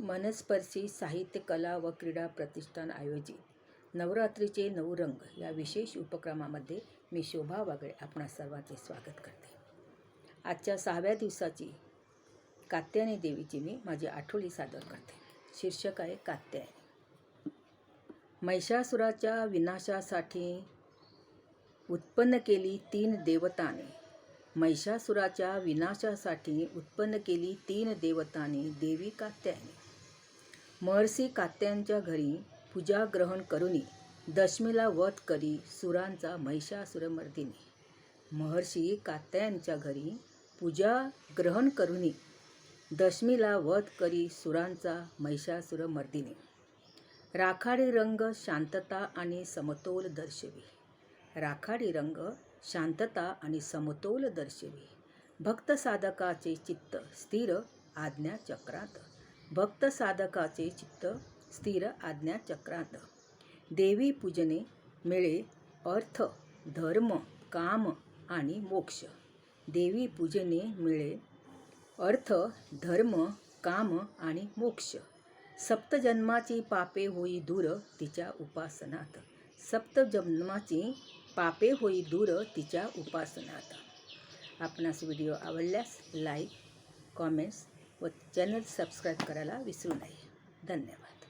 मनस्पर्शी साहित्य कला व क्रीडा प्रतिष्ठान आयोजित. नवरात्रीचे नऊ रंग या विशेष उपक्रमामध्ये मी शोभा वागळे आपणा सर्वांचे स्वागत करते. आजच्या सहाव्या दिवसाची कात्यायनी देवीची मी माझी आठवणी सादर करते. शीर्षक आहे कात्यायनी. महिषासुराच्या विनाशासाठी उत्पन्न केली तीन देवताने. महिषासुराच्या विनाशासाठी उत्पन्न केली तीन देवतांनी देवी कात्यायनी. महर्षी कात्यांच्या घरी पूजा ग्रहण करुनी दशमीला वध करी सुरांचा महिषासुरमर्दिनी महर्षी कात्यांच्या घरी पूजा ग्रहण करुनी दशमीला वध करी सुरांचा महिषासुरमर्दिनी राखाडी रंग शांतता आणि समतोल दर्शवी. राखाडी रंग शांतता आणि समतोल दर्शवी. भक्त साधकाचे चित्त स्थिर आज्ञा चक्रात. भक्त साधकाचे चित्त स्थिर आज्ञाचक्रात देवी पूजने मिळे अर्थ धर्म काम आणि मोक्ष. देवी पूजने मिळे अर्थ धर्म काम आणि मोक्ष. सप्तजन्माची पापे होई दूर तिच्या उपासनात. सप्तजन्माची पापे होई दूर तिच्या उपासनात. आपणास व्हिडिओ आवडल्यास लाईक कॉमेंट्स व चॅनल सबस्क्राईब करायला विसरू नये. धन्यवाद.